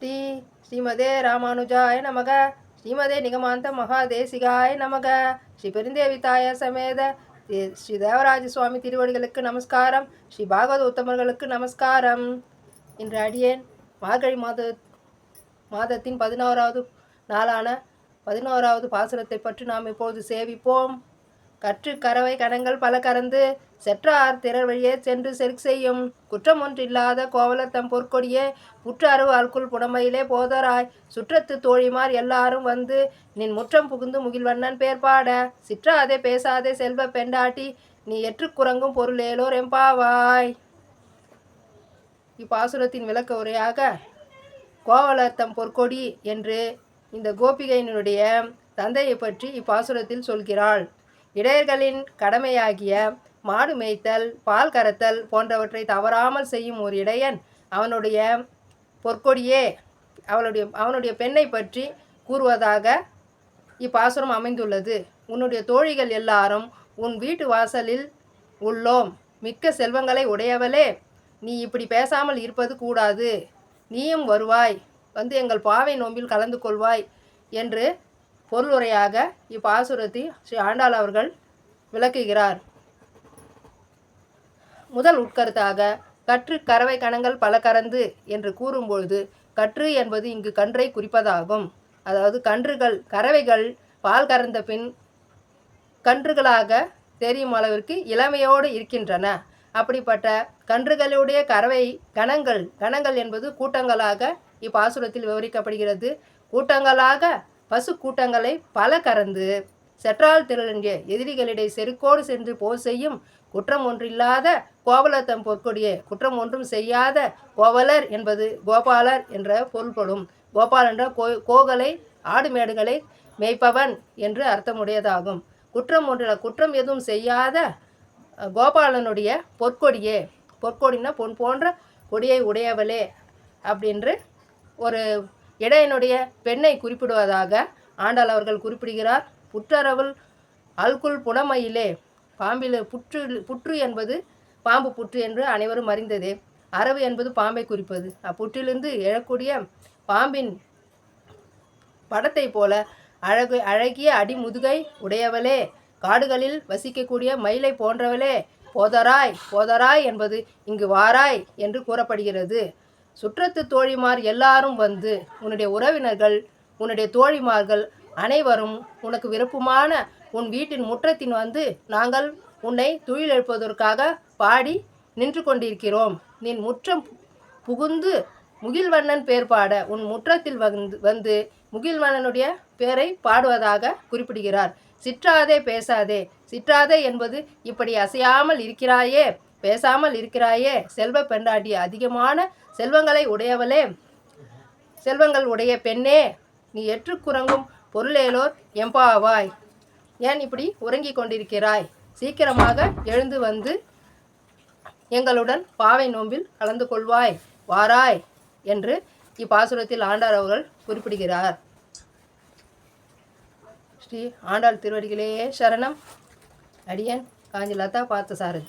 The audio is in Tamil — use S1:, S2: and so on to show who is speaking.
S1: ஸ்ரீ ஸ்ரீமதே ராமானுஜாய நமக ஸ்ரீமதே நிகமாந்த மகாதேசிகாய நமக ஸ்ரீ பெருந்தேவிதாய சமேத ஸ்ரீ தேவராஜ சுவாமி திருவடிகளுக்கு நமஸ்காரம் ஸ்ரீ பாகவத உத்தமர்களுக்கு நமஸ்காரம். இன்று அடியேன் மார்கழி மாத மாதத்தின் பதினோராவது நாளான பதினோராவது பாசுரத்தை பற்றி நாம் இப்பொழுது சேவிப்போம். கற்று கறவை கணங்கள் பல கறந்து செற்றார் திரள் வழியே சென்று செருக் செய்யும். குற்றம் ஒன்றில்லாத கோவலர் தம் பொற்கொடியே புற்று அல்குல் புடமையிலே போதராய். சுற்றத்து தோழிமார் எல்லாரும் வந்து நின் முற்றம் புகுந்து முகில்வண்ணன் பேர் பாட சிற்றாதே பேசாதே செல்வ பெண்டாட்டி நீ எற்றுக்குறங்கும் பொருளேலோர் எம்பாவாய். இப்பாசுரத்தின் விளக்க உரையாக கோவலத்தம் பொற்கொடி என்று இந்த கோபிகையினுடைய தந்தையை பற்றி இப்பாசுரத்தில் சொல்கிறாள். இடையர்களின் கடமையாகிய மாடு மேய்த்தல் பால் கறத்தல் போன்றவற்றை தவறாமல் செய்யும் ஒரு இடையன் அவனுடைய பொற்கொடியே அவளுடைய அவனுடைய பெண்ணை பற்றி கூறுவதாக இப்பாசுரம் அமைந்துள்ளது. உன்னுடைய தோழிகள் எல்லாரும் உன் வீட்டு வாசலில் உள்ளோம். மிக்க செல்வங்களை உடையவளே நீ இப்படி பேசாமல் இருப்பது கூடாது. நீயும் வருவாய். வந்து எங்கள் பாவை நோம்பில் கலந்து கொள்வாய் என்று பொருளுரையாக இப்பாசுரத்தை ஸ்ரீ ஆண்டாள் அவர்கள் விளக்குகிறார். முதல் உட்கருத்தாக கற்று கறவை கணங்கள் பல கறந்து என்று கூறும்பொழுது கற்று என்பது இங்கு கன்றை குறிப்பதாகும். அதாவது கன்றுகள் கறவைகள் பால் கறந்த பின் கன்றுகளாக தெரியும் அளவிற்கு இளமையோடு இருக்கின்றன. அப்படிப்பட்ட கன்றுகளுடைய கறவை கணங்கள் கணங்கள் என்பது கூட்டங்களாக இப்பாசுரத்தில் விவரிக்கப்படுகிறது. கூட்டங்களாக பசு கூட்டங்களை பல கறந்து செற்றால் திரளிய எதிரிகளிடையே செருக்கோடு சென்று போர் செய்யும் குற்றம் ஒன்றில்லாத கோவலத்தம் பொற்கொடியே குற்றம் ஒன்றும் செய்யாத கோவலர் என்பது கோபாலர் என்ற பொருள்படும். கோபால் என்ற கோ கோகலை ஆடு மேடுகளை மேய்ப்பவன் என்று அர்த்தமுடையதாகும். குற்றம் ஒன்றில் குற்றம் எதுவும் செய்யாத கோபாலனுடைய பொற்கொடியே பொற்கொடினா பொன் போன்ற கொடியை உடையவளே அப்படின்று ஒரு இடையனுடைய பெண்ணை குறிப்பிடுவதாக ஆண்டாள் அவர்கள் குறிப்பிடுகிறார். புற்றரவல் அல்குல் புனமையிலே பாம்பில் புற்று புற்று என்பது பாம்பு புற்று என்று அனைவரும் அறிந்ததே. அரவு என்பது பாம்பை குறிப்பது. அப்புற்றிலிருந்து எழக்கூடிய பாம்பின் படத்தை போல அழகு அழகிய அடிமுதுகை உடையவளே காடுகளில் வசிக்கக்கூடிய மயிலை போன்றவளே போதராய் போதராய் என்பது இங்கு வாராய் என்று கூறப்படுகிறது. சுற்றத்து தோழிமார் எல்லாரும் வந்து உன்னுடைய உறவினர்கள் உன்னுடைய தோழிமார்கள் அனைவரும் உனக்கு விருப்பமான உன் வீட்டின் முற்றத்தின் வந்து நாங்கள் உன்னை துயில் எழுப்பதற்காக பாடி நின்று கொண்டிருக்கிறோம். நீ முற்றம் புகுந்து முகில்வண்ணன் பேர் பாட உன் முற்றத்தில் வந்து வந்து முகில்வண்ணனுடைய பேரை பாடுவதாக குறிப்பிடுகிறார். சிற்றாதே பேசாதே. சிற்றாதே என்பது இப்படி அசையாமல் இருக்கிறாயே. பேசாமல் இருக்கிறாயே. செல்வ பெண்டாட்டி அதிகமான செல்வங்களை உடையவளே. செல்வங்கள் உடைய பெண்ணே நீ எற்றுக்குறங்கும் பொருளேலோர் எம்பாவாய் ஏன் இப்படி உறங்கிக் கொண்டிருக்கிறாய்? சீக்கிரமாக எழுந்து வந்து எங்களுடன் பாவை நோம்பில் கலந்து கொள்வாய் வாராய் என்று இப்பாசுரத்தில் ஆண்டார் அவர்கள் குறிப்பிடுகிறார். ஸ்ரீ ஆண்டாள் திருவடிகளே சரணம். அடியன் காஞ்சி லதா பார்த்த சாரதி.